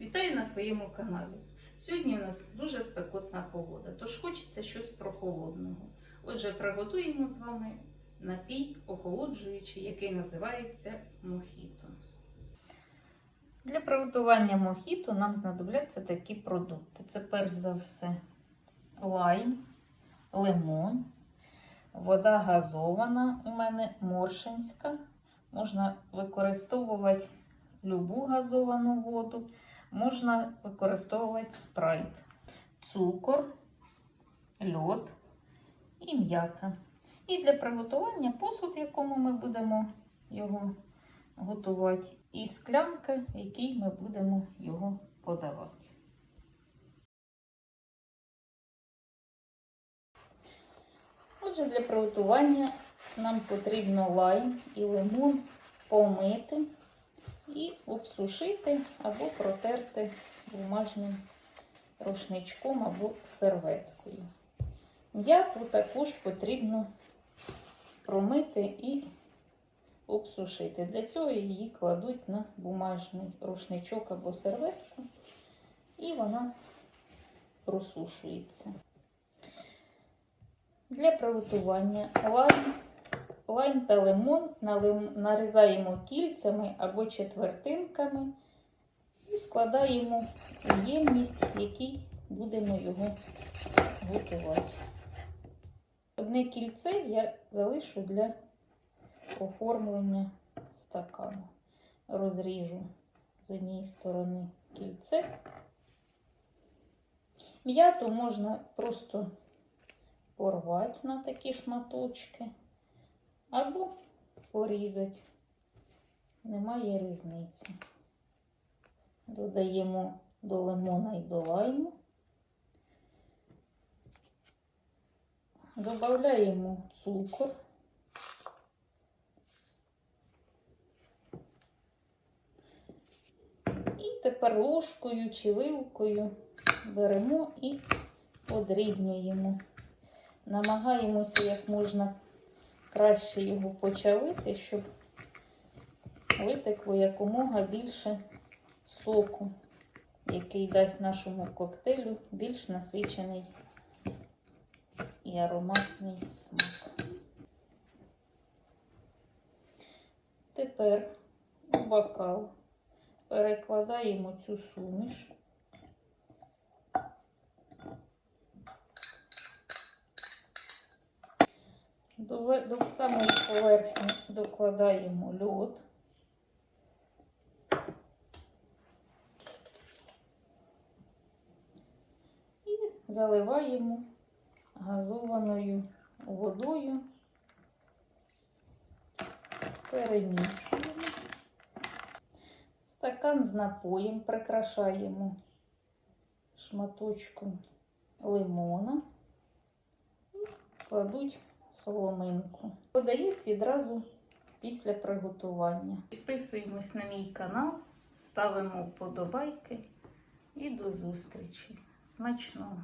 Вітаю на своєму каналі. Сьогодні у нас дуже спекотна погода, тож хочеться щось прохолодного. Отже, приготуємо з вами напій охолоджуючий, який називається мохіто. Для приготування мохіто нам знадобляться такі продукти. Це перш за все лайм, лимон, вода газована у мене моршинська. Можна використовувати любу газовану воду, можна використовувати спрайт, цукор, льод і м'ята. І для приготування посуд, в якому ми будемо його готувати, і склянка, в якій ми будемо його подавати. Отже, для приготування нам потрібно лайм і лимон помити і обсушити або протерти бумажним рушничком або серветкою. М'яту також потрібно промити і обсушити. Для цього її кладуть на бумажний рушничок або серветку, і вона просушується. Для приготування лайм, лайм та лимон нарізаємо кільцями або четвертинками і складаємо у ємність, в якій будемо його готувати. Одне кільце я залишу для оформлення стакану. Розріжу з однієї сторони кільце. М'яту можна просто порвати на такі шматочки або порізати. Немає різниці. Додаємо до лимона і до лайму. Додаємо цукор. І тепер ложкою чи вилкою беремо і подрібнюємо. Намагаємося як можна краще його почавити, щоб витекло якомога більше соку, який дасть нашому коктейлю більш насичений і ароматний смак. Тепер у бокал перекладаємо цю суміш. До, самої поверхні докладаємо льод. І заливаємо газованою водою, перемішуємо. Стакан з напоєм прикрашаємо шматочком лимона і кладуть соломинку. Подають відразу після приготування. Підписуємось на мій канал, ставимо вподобайки і до зустрічі. Смачного!